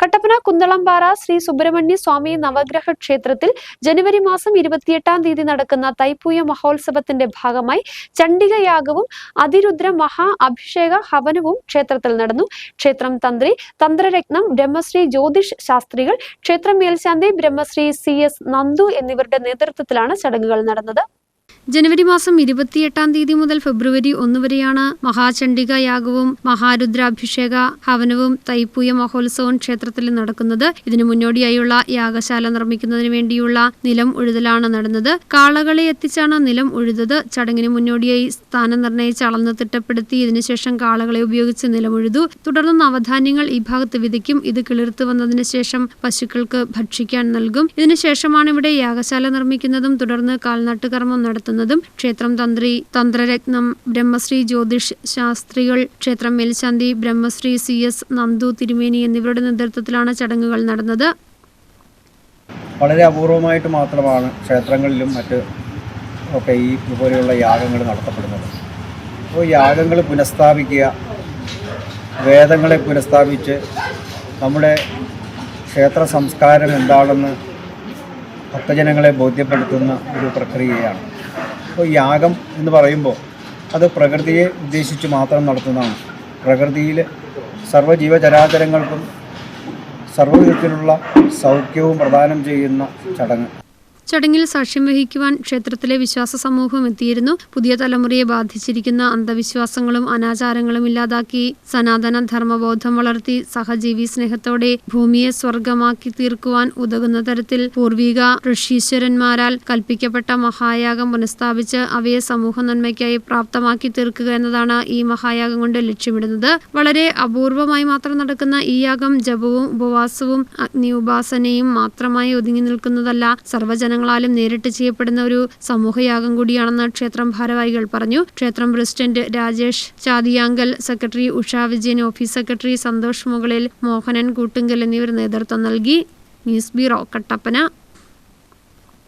കട്ടപ്പന കുന്തളംപാറ ശ്രീ സുബ്രഹ്മണ്യ സ്വാമി നവഗ്രഹ ക്ഷേത്രത്തിൽ ജനുവരി മാസം ഇരുപത്തിയെട്ടാം തീയതി നടക്കുന്ന തൈപ്പൂയ മഹോത്സവത്തിന്റെ ഭാഗമായി ചണ്ഡികയാഗവും അതിരുദ്ര മഹാ അഭിഷേക ഹവനവും ക്ഷേത്രത്തിൽ നടന്നു. ക്ഷേത്രം തന്ത്രി തന്ത്രരത്നം ബ്രഹ്മശ്രീ ജ്യോതിഷ് ശാസ്ത്രികൾ ക്ഷേത്രം മേൽശാന്തി ബ്രഹ്മശ്രീ സി എസ് നന്ദു എന്നിവരുടെ നേതൃത്വത്തിലാണ് ചടങ്ങുകൾ നടന്നത്. ജനുവരി മാസം ഇരുപത്തിയെട്ടാം തീയതി മുതൽ ഫെബ്രുവരി ഒന്ന് വരെയാണ് മഹാചണ്ഡിക യാഗവും മഹാരുദ്രാഭിഷേക ഹവനവും തൈപ്പൂയ മഹോത്സവം ക്ഷേത്രത്തിൽ നടക്കുന്നത്. ഇതിനു മുന്നോടിയായുള്ള യാഗശാല നിർമ്മിക്കുന്നതിന് വേണ്ടിയുള്ള നിലം ഉഴുതലാണ് നടന്നത്. കാളകളെ എത്തിച്ചാണ് നിലം ഉഴുതത് ചടങ്ങിന് മുന്നോടിയായി സ്ഥാനം നിർണയിച്ച് അളന്ന് തിട്ടപ്പെടുത്തി ഇതിനുശേഷം കാളകളെ ഉപയോഗിച്ച് നിലം ഉഴുതു തുടർന്ന് നവധാന്യങ്ങൾ ഈ ഭാഗത്ത് വിതയ്ക്കും. ഇത് കിളിർത്തു വന്നതിന് ശേഷം പശുക്കൾക്ക് ഭക്ഷിക്കാൻ നൽകും. ഇതിനുശേഷമാണ് ഇവിടെ യാഗശാല നിർമ്മിക്കുന്നതും. തുടർന്ന് കാൽനാട്ടുകർമ്മം നടത്തുന്നതും ക്ഷേത്രം തന്ത്രി തന്ത്രരത്നം ബ്രഹ്മശ്രീ ജ്യോതിഷ് ശാസ്ത്രികൾ ക്ഷേത്രം മേൽശാന്തി ബ്രഹ്മശ്രീ സി എസ് നന്ദു തിരുമേനി എന്നിവരുടെ നേതൃത്വത്തിലാണ് ചടങ്ങുകൾ നടന്നത്. വളരെ അപൂർവമായിട്ട് മാത്രമാണ് ക്ഷേത്രങ്ങളിലും മറ്റ് ഒക്കെ ഈ ഇതുപോലെയുള്ള യാഗങ്ങൾ നടത്തപ്പെടുന്നത്. അപ്പോൾ യാഗങ്ങൾ പുനഃസ്ഥാപിക്കുക വേദങ്ങളെ പുനഃസ്ഥാപിച്ച് നമ്മുടെ ക്ഷേത്ര സംസ്കാരം എന്താണെന്ന് ഭക്തജനങ്ങളെ ബോധ്യപ്പെടുത്തുന്ന ഒരു പ്രക്രിയയാണ്. അപ്പോൾ യാഗം എന്ന് പറയുമ്പോൾ അത് പ്രകൃതിയെ ഉദ്ദേശിച്ച് മാത്രം നടത്തുന്നതാണ്. പ്രകൃതിയിൽ സർവജീവചരാചരങ്ങൾക്കും സർവവിധത്തിലുള്ള സൗഖ്യവും പ്രദാനം ചെയ്യുന്ന ചടങ്ങ്. ചടങ്ങിൽ സാക്ഷ്യം വഹിക്കുവാൻ ക്ഷേത്രത്തിലെ വിശ്വാസ സമൂഹം എത്തിയിരുന്നു. പുതിയ തലമുറയെ ബാധിച്ചിരിക്കുന്ന അന്ധവിശ്വാസങ്ങളും അനാചാരങ്ങളും ഇല്ലാതാക്കി സനാതന ധർമ്മബോധം വളർത്തി സഹജീവി സ്നേഹത്തോടെ ഭൂമിയെ സ്വർഗമാക്കി തീർക്കുവാൻ ഉതകുന്ന തരത്തിൽ പൂർവിക ഋഷീശ്വരന്മാരാൽ കൽപ്പിക്കപ്പെട്ട മഹായാഗം പുനഃസ്ഥാപിച്ച് അവയെ സമൂഹ നന്മയ്ക്കായി പ്രാപ്തമാക്കി തീർക്കുക എന്നതാണ് ഈ മഹായാഗം കൊണ്ട് ലക്ഷ്യമിടുന്നത്. വളരെ അപൂർവമായി മാത്രം നടക്കുന്ന ഈ യാഗം ജപവും ഉപവാസവും അഗ്നി ഉപാസനയും മാത്രമായി ഒതുങ്ങി നിൽക്കുന്നതല്ല സർവജനങ്ങളാലും നേരിട്ട് ചെയ്യപ്പെടുന്ന ഒരു സമൂഹയാഗം കൂടിയാണെന്ന് ക്ഷേത്രം ഭാരവാഹികൾ പറഞ്ഞു. ക്ഷേത്രം president Rajesh Chathiyankal secretary Usha Vijayan office secretary Santhosh മുകളിൽ മോഹനൻ കൂട്ടുങ്കൽ എന്നിവർ നേതൃത്വം നൽകി. News bureau Kattappana.